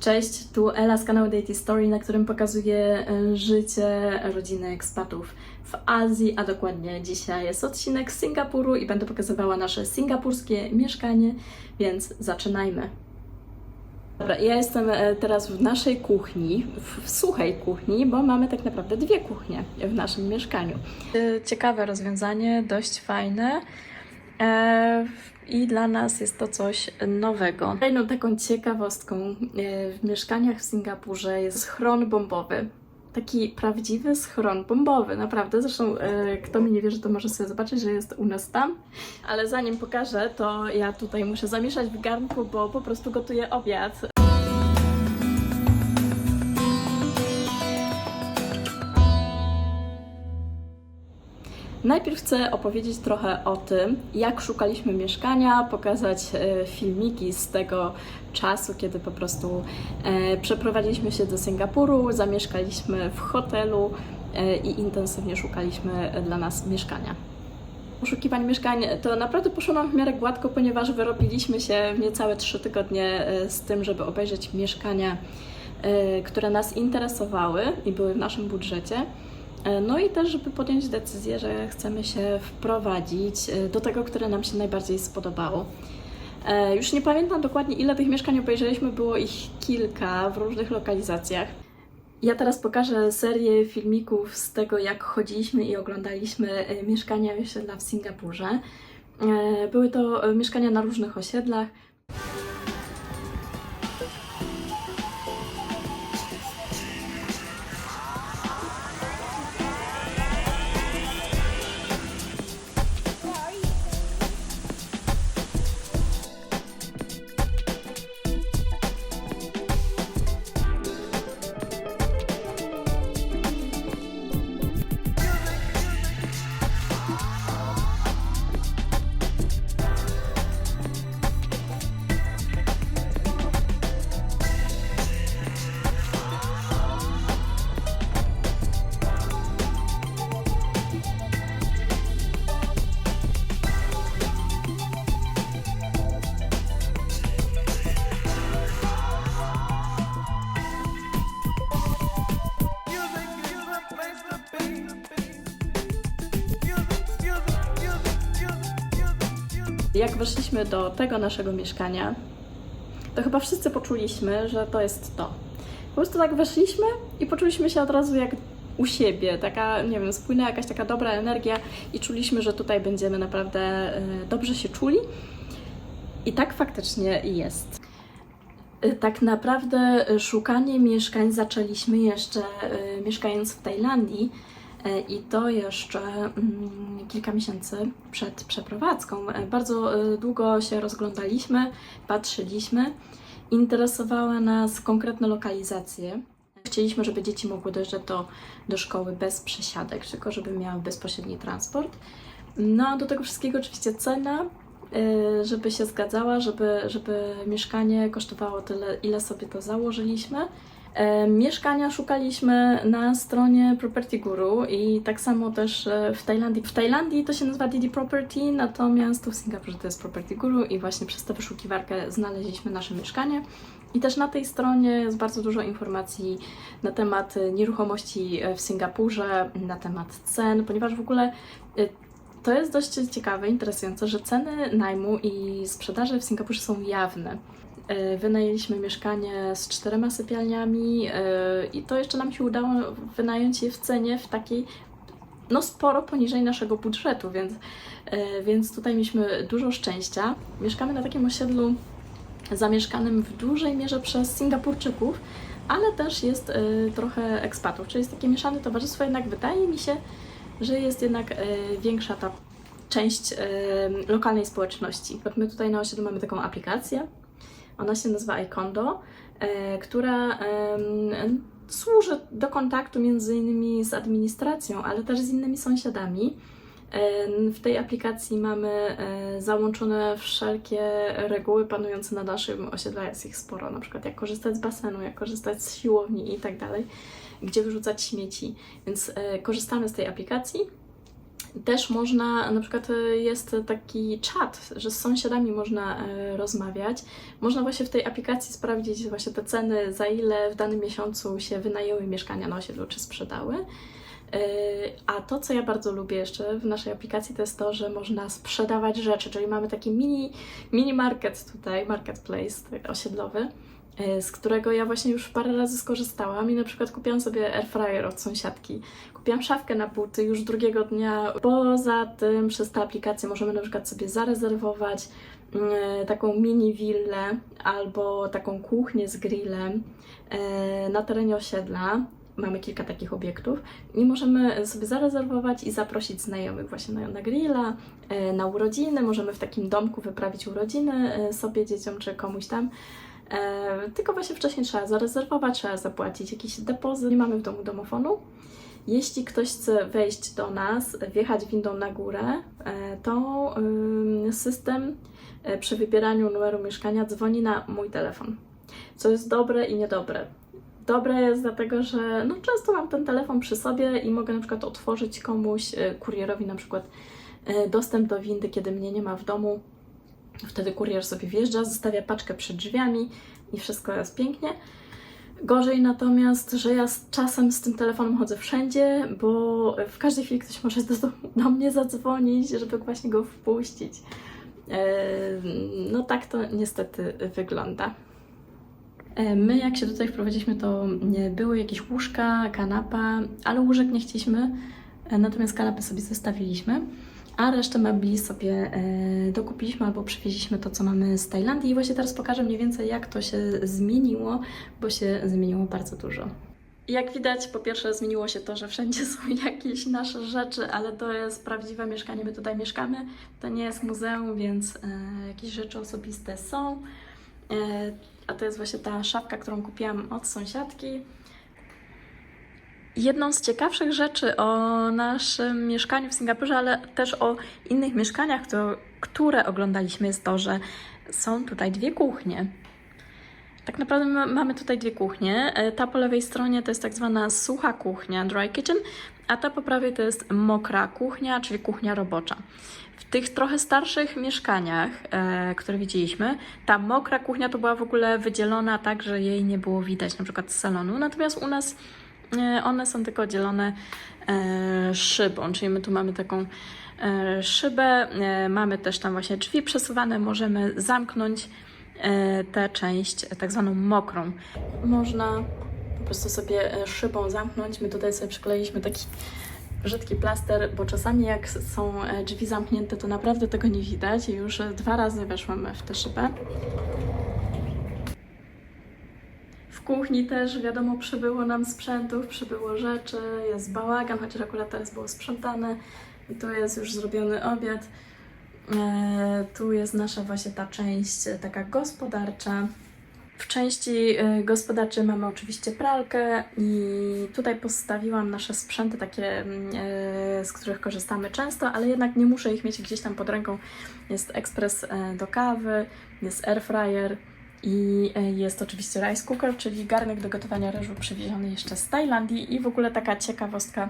Cześć, tu Ela z kanału Dating Story, na którym pokazuję e, życie rodziny ekspatów w Azji, a dokładnie dzisiaj jest odcinek z Singapuru i będę pokazywała nasze singapurskie mieszkanie, więc zaczynajmy. Dobra, ja jestem e, teraz w naszej kuchni, w suchej kuchni, bo mamy tak naprawdę dwie kuchnie w naszym mieszkaniu. E, Ciekawe rozwiązanie, dość fajne. E, I dla nas jest to coś nowego. Kolejną taką ciekawostką e, w mieszkaniach w Singapurze jest schron bombowy. Taki prawdziwy schron bombowy, naprawdę. Zresztą, e, kto mi nie wierzy, to może sobie zobaczyć, że jest u nas tam. Ale zanim pokażę, to ja tutaj muszę zamieszać w garnku, bo po prostu gotuję obiad. Najpierw chcę opowiedzieć trochę o tym, jak szukaliśmy mieszkania, pokazać e, filmiki z tego czasu, kiedy po prostu e, przeprowadziliśmy się do Singapuru, zamieszkaliśmy w hotelu e, i intensywnie szukaliśmy dla nas mieszkania. Poszukiwań mieszkań to naprawdę poszło nam w miarę gładko, ponieważ wyrobiliśmy się w niecałe trzy tygodnie z tym, żeby obejrzeć mieszkania, które nas interesowały i były w naszym budżecie. E, No i też, żeby podjąć decyzję, że chcemy się wprowadzić e, do tego, które nam się najbardziej spodobało. E, Już nie pamiętam dokładnie, ile tych mieszkań obejrzeliśmy, było ich kilka w różnych lokalizacjach. Ja teraz pokażę serię filmików z tego, jak chodziliśmy i oglądaliśmy mieszkania i osiedla w Singapurze. Były to mieszkania na różnych osiedlach. Jak weszliśmy do tego naszego mieszkania, to chyba wszyscy poczuliśmy, że to jest to. Po prostu tak weszliśmy i poczuliśmy się od razu jak u siebie, taka, nie wiem, spłynęła jakaś taka dobra energia i czuliśmy, że tutaj będziemy naprawdę e, dobrze się czuli. I tak faktycznie jest. E, Tak naprawdę e, szukanie mieszkań zaczęliśmy jeszcze mieszkając w Tajlandii i to jeszcze mm, kilka miesięcy przed przeprowadzką. E, Bardzo e, długo się rozglądaliśmy, patrzyliśmy. Interesowały nas konkretne lokalizacje. Chcieliśmy, żeby dzieci mogły dojeżdżać do, do szkoły bez przesiadek, tylko żeby miały bezpośredni transport. No do tego wszystkiego oczywiście cena, żeby się zgadzała, żeby, żeby mieszkanie kosztowało tyle, ile sobie to założyliśmy. E, Mieszkania szukaliśmy na stronie Property Guru i tak samo też e, w Tajlandii. W Tajlandii to się nazywa Didi Property, natomiast w Singapurze to jest Property Guru i właśnie przez tę wyszukiwarkę znaleźliśmy nasze mieszkanie. I też na tej stronie jest bardzo dużo informacji na temat e, nieruchomości w Singapurze, na temat cen, ponieważ w ogóle to jest dość ciekawe, interesujące, że ceny najmu i sprzedaży w Singapurze są jawne. E, Wynajęliśmy mieszkanie z czterema sypialniami e, i to jeszcze nam się udało wynająć je w cenie w takiej no sporo poniżej naszego budżetu, więc, e, więc tutaj mieliśmy dużo szczęścia. Mieszkamy na takim osiedlu zamieszkanym w dużej mierze przez Singapurczyków, ale też jest trochę ekspatów, czyli jest takie mieszane towarzystwo, jednak wydaje mi się, że jest jednak większa ta część lokalnej społeczności. My tutaj na osiedlu mamy taką aplikację, ona się nazywa iCondo, e, która służy do kontaktu między innymi z administracją, ale też z innymi sąsiadami. W tej aplikacji mamy e, załączone wszelkie reguły panujące na naszym osiedlu, jest ich sporo, na przykład jak korzystać z basenu, jak korzystać z siłowni i tak dalej, gdzie wyrzucać śmieci. Więc e, korzystamy z tej aplikacji Też można, na przykład e, jest taki czat, że z sąsiadami można e, rozmawiać. Można właśnie w tej aplikacji sprawdzić właśnie te ceny, za ile w danym miesiącu się wynajęły mieszkania na osiedlu, czy sprzedały. E, A to, co ja bardzo lubię jeszcze w naszej aplikacji, to jest to, że można sprzedawać rzeczy, czyli mamy taki mini, mini market tutaj, marketplace tak, osiedlowy, z którego ja właśnie już parę razy skorzystałam i na przykład kupiłam sobie air fryer od sąsiadki. Kupiłam szafkę na buty już drugiego dnia. Poza tym przez tę aplikację możemy na przykład sobie zarezerwować mm, taką mini willę albo taką kuchnię z grillem e, na terenie osiedla. Mamy kilka takich obiektów i możemy sobie zarezerwować i zaprosić znajomych właśnie na, na grilla, e, na urodziny. Możemy w takim domku wyprawić urodziny e, sobie, dzieciom czy komuś tam. E, tylko właśnie wcześniej trzeba zarezerwować, trzeba zapłacić jakiś depozyt. Nie mamy w domu domofonu. Jeśli ktoś chce wejść do nas, wjechać windą na górę, e, to system e, przy wybieraniu numeru mieszkania dzwoni na mój telefon, co jest dobre i niedobre. Dobre jest dlatego, że no, często mam ten telefon przy sobie i mogę na przykład otworzyć komuś, e, kurierowi na przykład, dostęp do windy, kiedy mnie nie ma w domu. Wtedy kurier sobie wjeżdża, zostawia paczkę przed drzwiami i wszystko jest pięknie. Gorzej natomiast, że ja z czasem z tym telefonem chodzę wszędzie, bo w każdej chwili ktoś może do, do mnie zadzwonić, żeby właśnie go wpuścić. E, No tak to niestety wygląda. E, My, jak się tutaj wprowadziliśmy, to nie były jakieś łóżka, kanapa, ale łóżek nie chcieliśmy, e, natomiast kanapy sobie zostawiliśmy, a resztę mebli sobie e, dokupiliśmy albo przywieźliśmy to, co mamy z Tajlandii. I właśnie teraz pokażę mniej więcej, jak to się zmieniło, bo się zmieniło bardzo dużo. Jak widać, po pierwsze zmieniło się to, że wszędzie są jakieś nasze rzeczy, ale to jest prawdziwe mieszkanie, my tutaj mieszkamy. To nie jest muzeum, więc e, jakieś rzeczy osobiste są. E, a to jest właśnie ta szafka, którą kupiłam od sąsiadki. Jedną z ciekawszych rzeczy o naszym mieszkaniu w Singapurze, ale też o innych mieszkaniach, które, oglądaliśmy, jest to, że są tutaj dwie kuchnie. Tak naprawdę ma- mamy tutaj dwie kuchnie. E, Ta po lewej stronie to jest tak zwana sucha kuchnia, dry kitchen, a ta po prawej to jest mokra kuchnia, czyli kuchnia robocza. W tych trochę starszych mieszkaniach, e, które widzieliśmy, ta mokra kuchnia to była w ogóle wydzielona tak, że jej nie było widać na przykład z salonu. Natomiast u nas one są tylko dzielone e, szybą, czyli my tu mamy taką e, szybę, e, mamy też tam właśnie drzwi przesuwane, możemy zamknąć e, tę część e, tak zwaną mokrą. Można po prostu sobie e, szybą zamknąć. My tutaj sobie przykleiliśmy taki brzydki plaster, bo czasami jak są e, drzwi zamknięte, to naprawdę tego nie widać. Już e, dwa razy weszłam w tę szybę. Kuchni też, wiadomo, przybyło nam sprzętów, przybyło rzeczy, jest bałagan, chociaż akurat teraz było sprzątane. Tu jest już zrobiony obiad. E, tu jest nasza właśnie ta część e, taka gospodarcza. W części e, gospodarczej mamy oczywiście pralkę i tutaj postawiłam nasze sprzęty takie, mm, z których korzystamy często, ale jednak nie muszę ich mieć gdzieś tam pod ręką. Jest ekspres do kawy, jest air fryer i e, jest oczywiście rice cooker, czyli garnek do gotowania ryżu przywieziony jeszcze z Tajlandii i w ogóle taka ciekawostka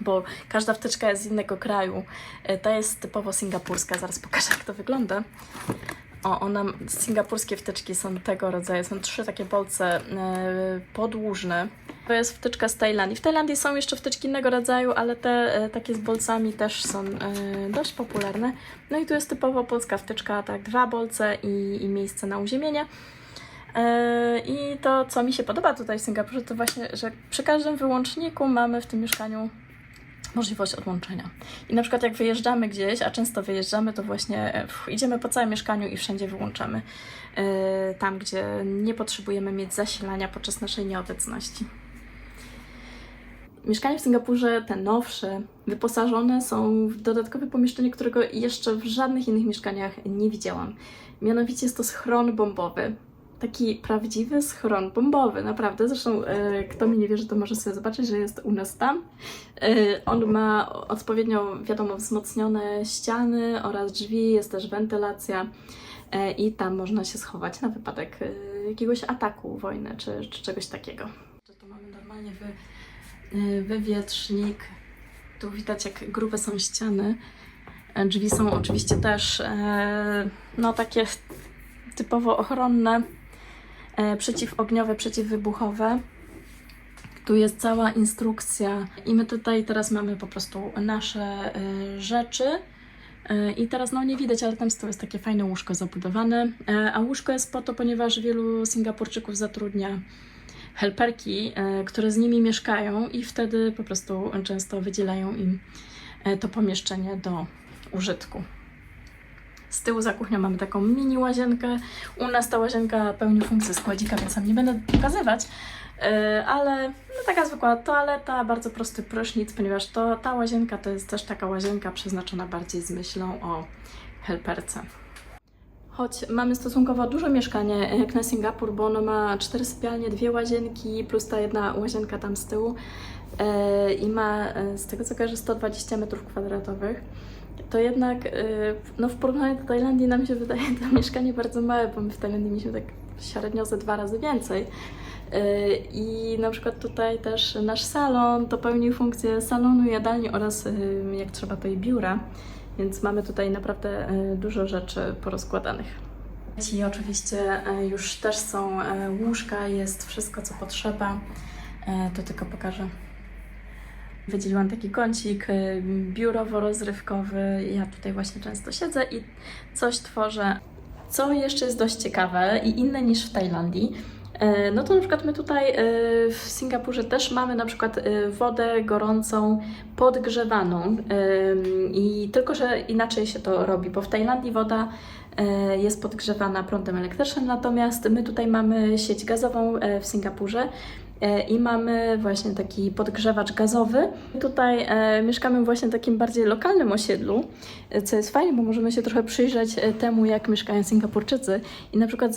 bo każda wtyczka jest z innego kraju. E, Ta jest typowo singapurska, zaraz pokażę jak to wygląda. O, ona, singapurskie wtyczki są tego rodzaju, są trzy takie bolce e, podłużne. To jest wtyczka z Tajlandii. W Tajlandii są jeszcze wtyczki innego rodzaju, ale te e, takie z bolcami też są e, dość popularne. No i tu jest typowo polska wtyczka, tak, dwa bolce i, i miejsce na uziemienie. E, I to, co mi się podoba tutaj w Singapurze, to właśnie, że przy każdym wyłączniku mamy w tym mieszkaniu możliwość odłączenia. I na przykład jak wyjeżdżamy gdzieś, a często wyjeżdżamy, to właśnie pff, idziemy po całym mieszkaniu i wszędzie wyłączamy. e, Tam, gdzie nie potrzebujemy mieć zasilania podczas naszej nieobecności. Mieszkania w Singapurze, te nowsze, wyposażone są w dodatkowe pomieszczenie, którego jeszcze w żadnych innych mieszkaniach nie widziałam. Mianowicie jest to schron bombowy. Taki prawdziwy schron bombowy, naprawdę. Zresztą, e, kto mi nie wierzy, to może sobie zobaczyć, że jest u nas tam. E, on ma odpowiednio, wiadomo, wzmocnione ściany oraz drzwi, jest też wentylacja e, i tam można się schować na wypadek e, jakiegoś ataku, wojny czy, czy czegoś takiego. Tu mamy normalnie wy, wywietrznik Tu widać, jak grube są ściany. E, Drzwi są oczywiście też e, no takie typowo ochronne, e, przeciwogniowe, przeciwwybuchowe. Tu jest cała instrukcja i my tutaj teraz mamy po prostu nasze rzeczy. I teraz no nie widać, ale tam z tyłu jest takie fajne łóżko zabudowane. A łóżko jest po to, ponieważ wielu Singapurczyków zatrudnia helperki, e, które z nimi mieszkają i wtedy po prostu często wydzielają im e, to pomieszczenie do użytku. Z tyłu za kuchnią mamy taką mini łazienkę. U nas ta łazienka pełni funkcję składzika, więc tam nie będę pokazywać. E, Ale no, taka zwykła toaleta, bardzo prosty prysznic, ponieważ to, ta łazienka to jest też taka łazienka przeznaczona bardziej z myślą o helperce. Choć mamy stosunkowo duże mieszkanie jak na Singapur, bo ono ma cztery sypialnie, dwie łazienki plus ta jedna łazienka tam z tyłu e, i ma e, z tego co kojarzę 120 metrów kwadratowych, to jednak e, no w porównaniu do Tajlandii nam się wydaje to mieszkanie bardzo małe, bo my w Tajlandii mieliśmy tak średnio ze dwa razy więcej. E, I na przykład tutaj też nasz salon to pełni funkcję salonu, jadalni oraz e, jak trzeba to i biura. Więc mamy tutaj naprawdę e, dużo rzeczy porozkładanych. Ci oczywiście e, już też są e, łóżka, jest wszystko co potrzeba. To tylko pokażę. Wydzieliłam taki kącik biurowo-rozrywkowy. Ja tutaj właśnie często siedzę i coś tworzę. Co jeszcze jest dość ciekawe i inne niż w Tajlandii, no to na przykład my tutaj e, w Singapurze też mamy na przykład e, wodę gorącą podgrzewaną. I tylko, że inaczej się to robi, bo w Tajlandii woda e, jest podgrzewana prądem elektrycznym, natomiast my tutaj mamy sieć gazową e, w Singapurze. e, i mamy właśnie taki podgrzewacz gazowy. Tutaj e, mieszkamy właśnie w takim bardziej lokalnym osiedlu, e, co jest fajne, bo możemy się trochę przyjrzeć e, temu, jak mieszkają Singapurczycy. I na przykład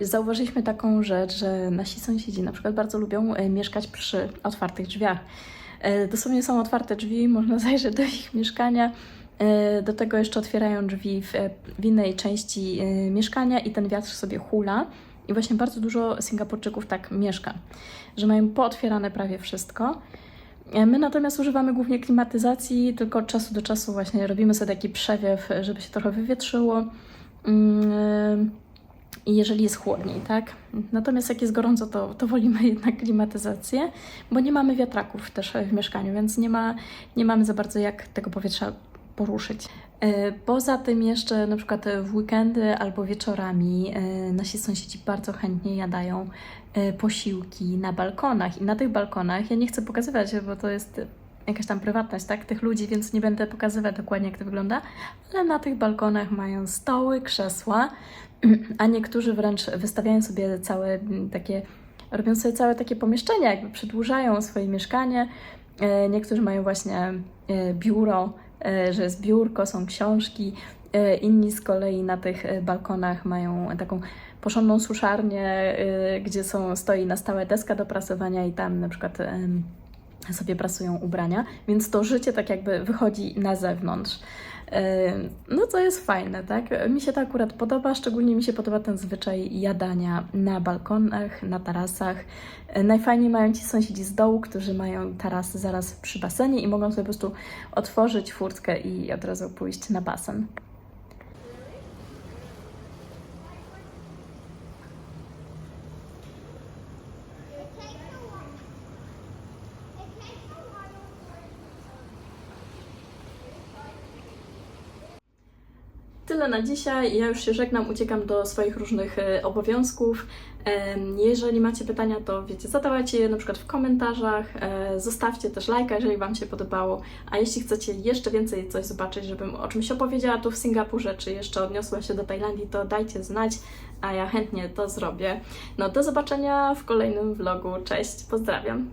zauważyliśmy taką rzecz, że nasi sąsiedzi na przykład bardzo lubią e, mieszkać przy otwartych drzwiach. E, Dosłownie są otwarte drzwi, można zajrzeć do ich mieszkania. E, Do tego jeszcze otwierają drzwi w, e, w innej części e, mieszkania i ten wiatr sobie hula. I właśnie bardzo dużo Singapurczyków tak mieszka, że mają pootwierane prawie wszystko. E, My natomiast używamy głównie klimatyzacji, tylko od czasu do czasu właśnie robimy sobie taki przewiew, żeby się trochę wywietrzyło. Mm, e, i jeżeli jest chłodniej, tak? Natomiast jak jest gorąco, to, to wolimy jednak klimatyzację, bo nie mamy wiatraków też w mieszkaniu, więc nie, ma, nie mamy za bardzo jak tego powietrza poruszyć. E, Poza tym jeszcze na przykład w weekendy albo wieczorami e, nasi sąsiedzi bardzo chętnie jadają e, posiłki na balkonach i na tych balkonach, ja nie chcę pokazywać, bo to jest jakaś tam prywatność, tak, tych ludzi, więc nie będę pokazywać dokładnie jak to wygląda, ale na tych balkonach mają stoły, krzesła, a niektórzy wręcz wystawiają sobie całe takie, robią sobie całe takie pomieszczenia, jakby przedłużają swoje mieszkanie. Niektórzy mają właśnie biuro, że jest biurko, są książki. E, Inni z kolei na tych e, balkonach mają taką porządną suszarnię, e, gdzie są, stoi na stałe deska do prasowania i tam na przykład sobie prasują ubrania, więc to życie tak jakby wychodzi na zewnątrz. No co jest fajne, tak? Mi się to akurat podoba, szczególnie mi się podoba ten zwyczaj jadania na balkonach, na tarasach. Y, Najfajniej mają ci sąsiedzi z dołu, którzy mają tarasy zaraz przy basenie i mogą sobie po prostu otworzyć furtkę i od razu pójść na basen. Tyle na dzisiaj. Ja już się żegnam, uciekam do swoich różnych e, obowiązków. Jeżeli macie pytania, to wiecie, zadawajcie je na przykład w komentarzach. E, Zostawcie też lajka, jeżeli Wam się podobało. A jeśli chcecie jeszcze więcej coś zobaczyć, żebym o czymś opowiedziała tu w Singapurze, czy jeszcze odniosła się do Tajlandii, to dajcie znać, a ja chętnie to zrobię. No do zobaczenia w kolejnym vlogu. Cześć, pozdrawiam.